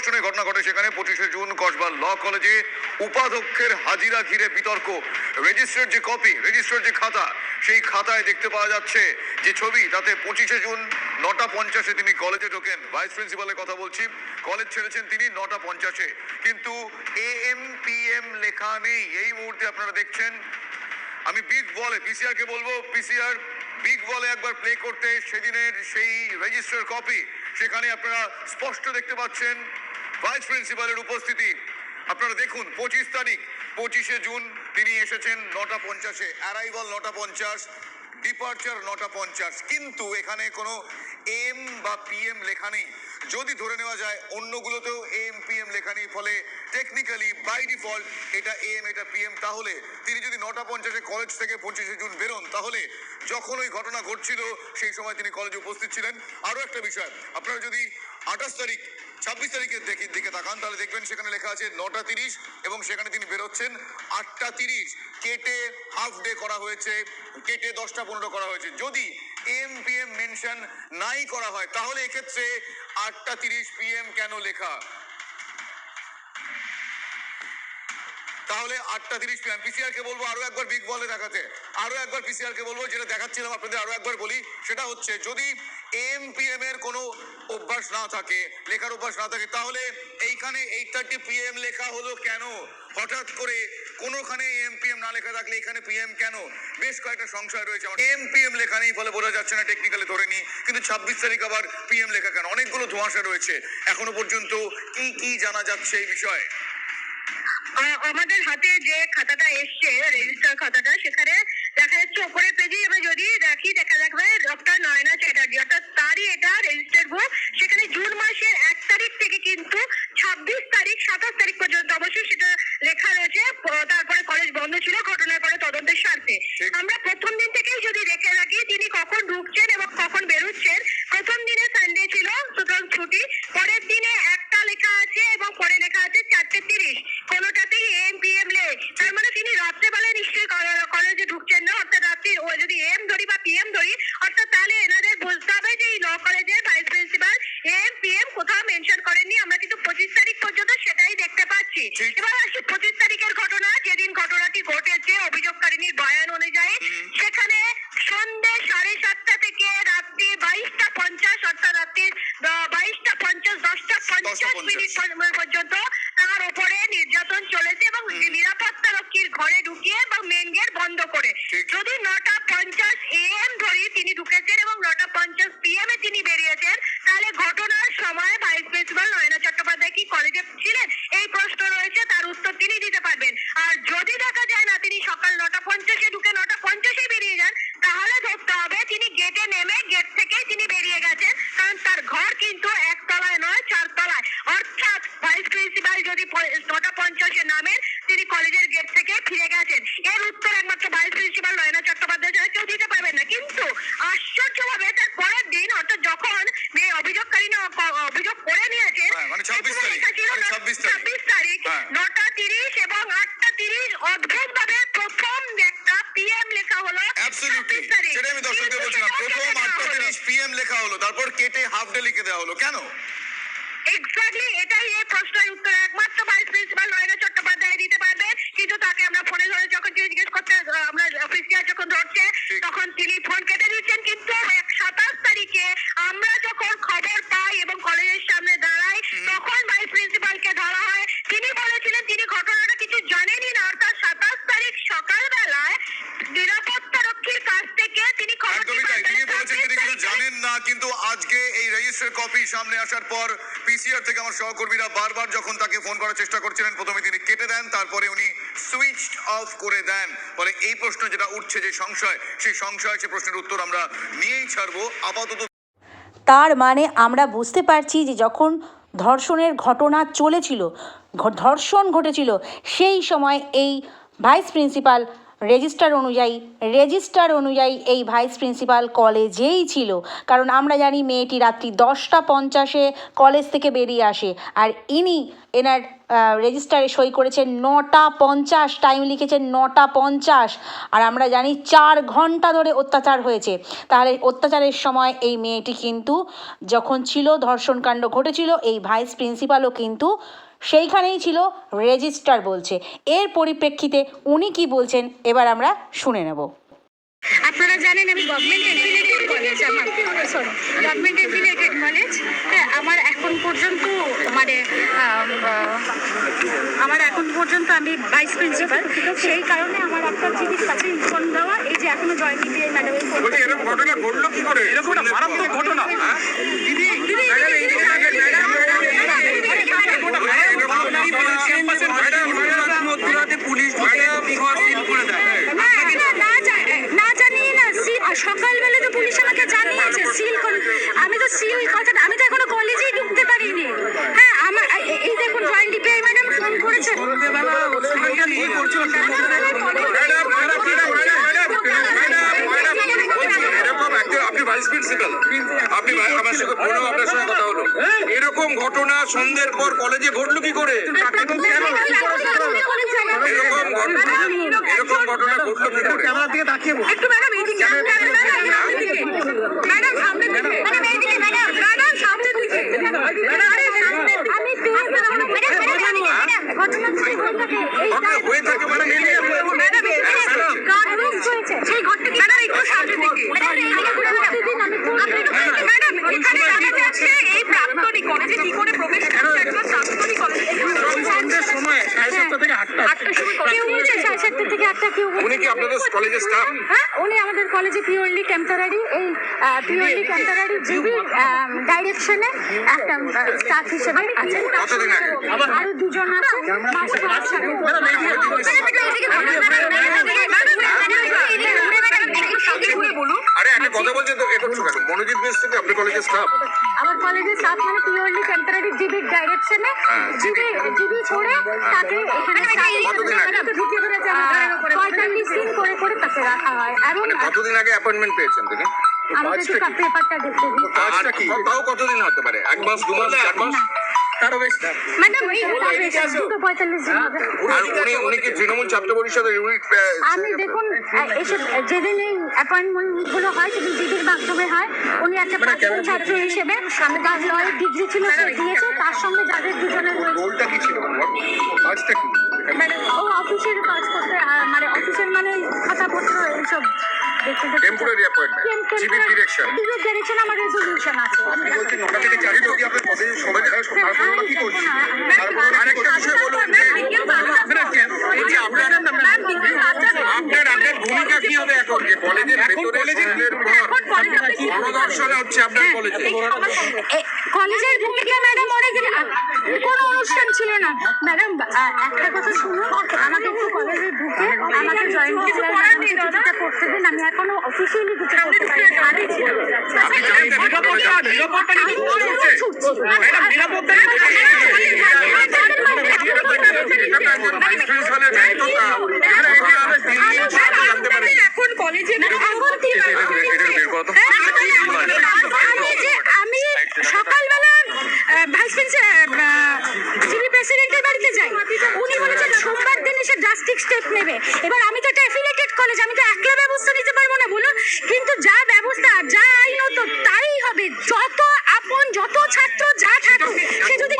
ধর্ষণের ঘটনা ঘটে সেখানে পঁচিশে জুন কসবা ল কলেজে উপাধ্যক্ষের হাজিরা ঘিরে বিতর্ক। রেজিস্টার যে কপি, রেজিস্টার যে খাতা, সেই খাতায় দেখতে পাওয়া যাচ্ছে যে ছবি, তাতে পঁচিশে জুন নটা পঞ্চাশে তিনি কলেজে ঢোকেন। ভাইস প্রিন্সিপালের কথা বলছি, কলেজ ছেড়েছেন তিনি নটা পঞ্চাশে। কিন্তু এ এম পি এম লেখা নেই, এই মুহূর্তে আপনারা দেখছেন। আমি বিগ বলে পিসিআর কে বলব, পিসিআর বিগ বলে একবার প্লে করতে, সেদিনের সেই রেজিস্টার কপি, সেখানে আপনারা স্পষ্ট দেখতে পাচ্ছেন। ভাইস প্রিন্সিপালের উপস্থিতি। আপনারা দেখুন, পঁচিশ তারিখ, পঁচিশে জুন তিনি এসেছেন নটা পঞ্চাশে। অ্যারাইভাল নটা পঞ্চাশ ডিপার্চার নটা পঞ্চাশ। কিন্তু এখানে কোনো এম বা পিএম লেখা নেই। যদি ধরে নেওয়া যায়, অন্যগুলোতেও এম পিএম লেখা নেই, ফলে টেকনিক্যালি বাই ডিফল্ট এটা এম এটা পিএম তাহলে তিনি যদি নটা পঞ্চাশে কলেজ থেকে পঁচিশে জুন বেরোন, তাহলে যখন ওই ঘটনা ঘটছিল, সেই সময় তিনি কলেজে উপস্থিত ছিলেন। আরও একটা বিষয়, আপনারা যদি আঠাশ তারিখ ছাব্বিশ তারিখের দিকে তাকান, তাহলে দেখবেন সেখানে লেখা আছে নটা তিরিশ এবং সেখানে তিনি বেরোচ্ছেন আটটা তিরিশ। কেটে হাফ ডে করা হয়েছে, কেটে দশটা পনেরো করা হয়েছে। যদি এম পি এম মেনশন নাই করা হয়, তাহলে এক্ষেত্রে আটটা তিরিশ পি এম কেন লেখা? তাহলে আটটা তিরিশ পিএম পিসিআর কে বলব আরও একবার বিগ বলে দেখাতে। আরও একবার পিসিআর কে বলব, যেটা দেখাচ্ছিলাম আপনাদের আরও একবার বলি, সেটা হচ্ছে যদি এম পিএম এর কোনো অভ্যাস না থাকে, লেখার অভ্যাস না থাকে, তাহলে এইখানে এইট থার্টি পিএম লেখা হলো কেন? হঠাৎ করে কোনোখানে এম পিএম না লেখা থাকলে এখানে পিএম কেন? বেশ কয়েকটা সংশয় রয়েছে। আমার এম পিএম লেখা নেই, ফলে বোঝা যাচ্ছে না টেকনিক্যালি ধরে নি, কিন্তু ছাব্বিশ তারিখ আবার পিএম লেখা কেন? অনেকগুলো ধোঁয়াশা রয়েছে। এখনও পর্যন্ত কি কি জানা যাচ্ছে এই বিষয়ে? আমাদের হাতে যে খাতাটা এসছে রেজিস্টার খাতাটা, সেখানে দেখা যাচ্ছে ওপরের পেজে আমরা যদি দেখি দেখা যাবে ডক্টর নয়না চ্যাটার্জি অর্থাৎ তারই এটা রেজিস্টার বুক সেখানে জুন মাসের এক তারিখ থেকে কিন্তু ছাব্বিশ তারিখ সাতাশ তারিখ পর্যন্ত অবশ্যই সেটা লেখা রয়েছে প- তারপরে কলেজ বন্ধ ছিল ঘটনার পরে তদন্তের স্বার্থে ঠিক। আমরা প্রথম দিন থেকেই যদি দেখে রাখি তিনি কখন ঢুকছেন এবং কখন বেরোচ্ছেন প্রথম দিনে সানডে ছিল সুতরাং ছুটি পরের দিনে একটা লেখা আছে এবং পরে লেখা আছে চারটে তিরিশ কোনোটাতেই এম পি এম লে তার মানে তিনি রাত্রেবেলায় নিশ্চয়ই কলে- কলেজে ঢুকছেন না অর্থাৎ রাত্রি ও যদি এম ধরি বা পিএম ধরি অর্থাৎ তাহলে এনাদের বুঝতে হবে যে এই ল কলেজের ভাইস প্রিন্সিপাল এম পিএম কোথাও মেনশন করেননি আমরা কিন্তু পঁচিশ তারিখ পর্যন্ত সেটাই দেখতে পাচ্ছি ঠিক। এবার আসি পঁচিশ তারিখের ঘটনা যেদিন ঘটনাটি ঘটেছে অভিযোগকারিনীর বয়ান অনুযায়ী। সেখানে সন্ধ্যে সাড়ে সাতটা থেকে রাত্রি বাইশটা পঞ্চাশ অর্থাৎ রাত্রি বাইশটা পঞ্চাশ দশটা পঞ্চাশ পঞ্চাশ। মিনিট পর্যন্ত তার উপরে নির্যাতন চলেছে এবং নিরাপত্তা রক্ষীর ঘরে ঢুকিয়ে এবং মেন গেট বন্ধ করে ঠিক। যদি নটা পঞ্চাশ এএম ধরি তিনি ঢুকেছেন এবং নটা পঞ্চাশ পিএম এ তিনি বেরিয়েছেন তাহলে ঘটনার সময় ভাইস প্রিন্সিপাল নয়না চট্টোপাধ্যায় কি কলেজে ছিলেন এই প্রশ্ন রয়েছে তার উত্তর তিনি দিতে পারবেন আর যদি দেখা যায় না তিনি সকাল নটা পঞ্চাশে ঢুকে নটা পঞ্চাশে বেরিয়ে যান তাহলে ধরতে হবে তিনি গেটে নেমে গেট থেকেই তিনি বেরিয়ে গেছেন কারণ তার ঘর কিন্তু একতলায় নয় চারতলায় অর্থাৎ ভাইস প্রিন্সিপাল যদি প- নটা পঞ্চাশে নামেন তিনি কলেজের গেট থেকে ফিরে গেছেন এর উত্তর একমাত্র ভাইস প্রিন্সিপাল নয়না চট্টোপাধ্যায় ছাড়া কেউ দিতে পারবেন না কিন্তু আশ্চর্যভাবে তার পরের দিন অর্থাৎ যখন মেয়ে অভিযোগকারী না অ- অভিযোগ করে নিয়েছেন হ্যাঁ, মানে 26 সেখানে তারিখ, লেখা ছিল মানে না- 26 তারিখ। 26 তারিখ হ্যাঁ। নটা তিরিশ এবং আটটা তিরিশ অদ্ভুত ভাবে প্রথম একটা পিএম লেখা হলো অ্যাবসলিউটলি 26 আমি দর্শকদের বলছিলাম। প্রথম কেটে দেওয়া আটটা হলো। তিরিশ পিএম লেখা হলো তারপর কেটে হাফ ডে লিখে দেওয়া হলো। কেন? এক্স্যাক্টলি এটাই এই প্রশ্নের উত্তর। একমাত্র ভাইস প্রিন্সিপাল নয়না চট্টোপাধ্যায় দিতে পারবে কিন্তু তাকে আমরা ফোনে ধরে যখন জিজ্ঞেস করতে আমরা অফিসিয়াল যখন ধরছে ঠিক। তখন তিনি ফোন কেটে দিচ্ছেন কিন্তু এক সাতাশ তারিখে আমরা যখন খবর পাই এবং কলেজের সামনে দাঁড়াই তখন ভাইস প্রিন্সিপালকে ধরা হয় তিনি বলেছিলেন তিনি ঘটনাটা কিছু জানেনই না অর্থাৎ সাতাশ তারিখ সকালবেলায় নিরাপত্তা রক্ষীর কাছ থেকে তিনি খবরটি একদমই তাই পান। তিনি তাহলে বলেছেন তিনি 26 কিছু তারিখে- জানেন না কিন্তু আজকে এই রেজিস্টার কপি সামনে আসার পর পিসিআর থেকে আমার সহকর্মীরা বারবার যখন তাকে ফোন করার চেষ্টা করছিলেন, প্রথমে তিনি কেটে দেন, তারপরে উনি সুইচ অফ করে দেন। ফলে এই প্রশ্ন যেটা উঠছে যে সংশয়, সেই সংশয়, সে প্রশ্নের উত্তর আমরা নিয়েই ছাড়বো। আপাতত তার মানে আমরা বুঝতে পারছি যে যখন ধর্ষণের ঘটনা চলেছিল ধর্ষণ ঘটেছিল, সেই সময় এই ভাইস প্রিন্সিপাল রেজিস্টার অনুযায়ী রেজিস্টার অনুযায়ী এই ভাইস প্রিন্সিপাল কলেজেই ছিল। কারণ আমরা জানি মেয়েটি রাত্রি দশটা পঞ্চাশে কলেজ থেকে বেরিয়ে আসে। আর ইনি এনার রেজিস্টারে সই করেছেন নটা পঞ্চাশ টাইম লিখেছেন নটা পঞ্চাশ। আর আমরা জানি চার ঘণ্টা ধরে অত্যাচার হয়েছে। তাহলে অত্যাচারের সময় এই মেয়েটি কিন্তু যখন ছিল, ধর্ষণকাণ্ড ঘটেছিল, এই ভাইস প্রিন্সিপালও কিন্তু সেইখানেই ছিল রেজিস্টার বলছে। এর পরিপ্রেক্ষিতে উনি কি বলছেন এবার আমরা শুনে নেব। আপনারা জানেন আমি গভর্নমেন্ট এফিলিয়েটেড কলেজ আমার সরি গভর্নমেন্ট এফিলিয়েটেড কলেজ হ্যাঁ আমার এখন পর্যন্ত মানে আমার এখন পর্যন্ত আমি ভাইস প্রিন্সিপাল সেই কারণে আমার একটা জিনিস কাছে ইনফর্ম দেওয়া এই যে এখনও জয় পিটিআই ম্যাডামের ঘটনা ঘটলো কি করে? এরকম মারাত্মক ঘটনা? দিদি ম্যাডাম এই দিকে থাকেন, ম্যাডাম মধ্যরাতে পুলিশ ঢুকে সব সিল করে দেয় না, না, না জা- না জানিয়ে না সি- সকালবেলা তো পুলিশ আমাকে জানিয়েছে সিল করে- আমি তো সিল কথাটা আমি তো এখনও কলেজেই ঢুকতে পারিনি হ্যাঁ আমার এ- এই দেখুন জয়েন্ট ডিপিআই ম্যাডাম ফোন করেছে সন্ধ্যেবেলা সন্ধ্যা কি করছিল madam madam madam madam madam madam বলছি এরকম একটা এরকম ঘটনা সন্ধ্যের পর কলেজে ঘটলো কি করে এরকম ঘটনা ঘটলো কি করে একটু ম্যাডাম এইদিকে ম্যাডাম সামনে দিকে ম্যাডাম এইদিকে ম্যাডাম ম্যাডাম সামনে দিকে আমি পেয়ে ম্যাডাম ম্যাডাম ঘটনা কি ঘটনা এই ঘটনা হয়ে থাকে মানে এড়িয়ে বলুন। ম্যাডাম হ্যাঁ, ম্যাডাম। গার্ড হয়েছে সেই ঘরটা কি ম্যাডাম একটু সামনে দিকে ম্যাডাম এইদিকে প্রতিদিন আমি ম্যাডাম এখানে দেখা যাচ্ছে এই প্রাক্তনী কলেজে কি করে প্রবেশ করছে একজন প্রাক্তনী কলেজে সন্ধ্যের সময় সাড়ে সাতটা থেকে আটটা আটটার সময় কেউ বলছে সাড়ে সাতটা থেকে আটটা কেউ বলছে উনি কি আপনাদের কলেজের স্টাফ হ্যাঁ উনি আমাদের কলেজে পিওরলি টেম্পোরারি এই পিওরলি টেম্পোরারি জিবি ডাইরেকশনে একটা স্টাফ হিসেবে আছেন আরও দুজন আছে মাসে বলুন আরে একটা কথা বলছেন তো এ করছ মনোজিৎ মিস্ত্রি তো আপনার কলেজের স্টাফ আমার কলেজের স্টাফ মানে পিওরলি টেম্পোরারি জিবি ডাইরেকশনে জিবি জিবি করে তাকে এখানে কতদিন আগে? পঁয়তাল্লিশ দিন করে করে তাকে রাখা হয়। এবং মানে কতদিন আগে অ্যাপয়েন্টমেন্ট পেয়েছেন তিনি? একটু পেপারটা দেখতে দিন। তাও কতদিন হতে পারে? এক মাস দু মাস চার মাস? ম্যাডাম এই দুটো পঁয়তাল্লিশ দিন হবে। উনি উনি কি তৃণমূল ছাত্র পরিষদের ইউনিট আমি দেখুন এসব যেদিন এই অ্যাপয়েন্টমেন্টগুলো হয় সেদিন দিদির মাধ্যমে হয় উনি একটা প্রাক্তন ছাত্র হিসেবে তার লয়ের ডিগ্রি ছিল সে দিয়েছে তার সঙ্গে যাদের দুজনের রোলটা কি ছিল? কাজটা কি? মানে ও অফিসের কাজ করতে মানে অফিসের মানে খাতাপত্র এইসব temporary appointment GB direction direction direction আমার রেজলিউশন আছে। ওটা থেকে চাকরি তো কি আপনার পদে সবাই তারপর কি করছি? আরেকটা বিষয় বলুন এই যে আপনার আপনার আপনার ভূমিকা কি হবে এখন? যে কলেজের ভেতরে পর গণদর্শনে হচ্ছে আপনার কলেজে? কলেজের ভূমিকা ম্যাডাম অনেক কোনো অনুষ্ঠান ছিল না ম্যাডাম একটা কথা শুনুন আমাকে একটু কলেজে ঢুকে আমাকে জয়েন করতে দিন আমি এখনও অফিসিয়ালি কিছু করতে পারি নিরাপত্তা আমরা ব্যবস্থা নিতে পারব না, বলুন? কিন্তু যা ব্যবস্থা, যা আইন তো তাই হবে। যত আপন, যত ছাত্র যা থাকুক, সে যদি